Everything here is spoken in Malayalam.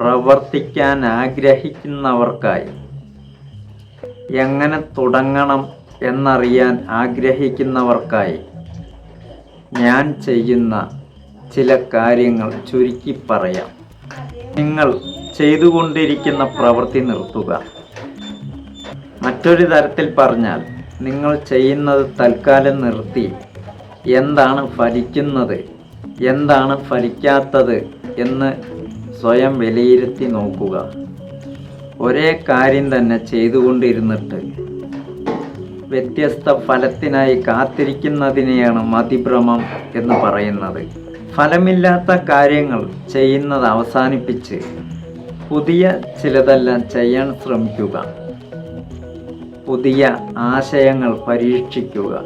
പ്രവർത്തിക്കാൻ ആഗ്രഹിക്കുന്നവർക്കായി. എങ്ങനെ തുടങ്ങണം എന്നറിയാൻ ആഗ്രഹിക്കുന്നവർക്കായി ഞാൻ ചെയ്യുന്ന ചില കാര്യങ്ങൾ ചുരുക്കി പറയാം. നിങ്ങൾ ചെയ്തുകൊണ്ടിരിക്കുന്ന പ്രവൃത്തി നിർത്തുക. മറ്റൊരു തരത്തിൽ പറഞ്ഞാൽ നിങ്ങൾ ചെയ്യുന്നത് തൽക്കാലം നിർത്തി. എന്താണ് ഫലിക്കുന്നത്? എന്താണ് ഫലിക്കാത്തത് എന്ന് സ്വയം വിലയിരുത്തി നോക്കുക. ഒരേ കാര്യം തന്നെ ചെയ്തുകൊണ്ടിരുന്നിട്ട് വ്യത്യസ്ത ഫലത്തിനായി കാത്തിരിക്കുന്നതിനെയാണ് മതിഭ്രമം എന്ന് പറയുന്നത്. ഫലമില്ലാത്ത കാര്യങ്ങൾ ചെയ്യുന്നത് അവസാനിപ്പിച്ച് പുതിയ ചിലതെല്ലാം ചെയ്യാൻ ശ്രമിക്കുക. പുതിയ ആശയങ്ങൾ പരീക്ഷിക്കുക.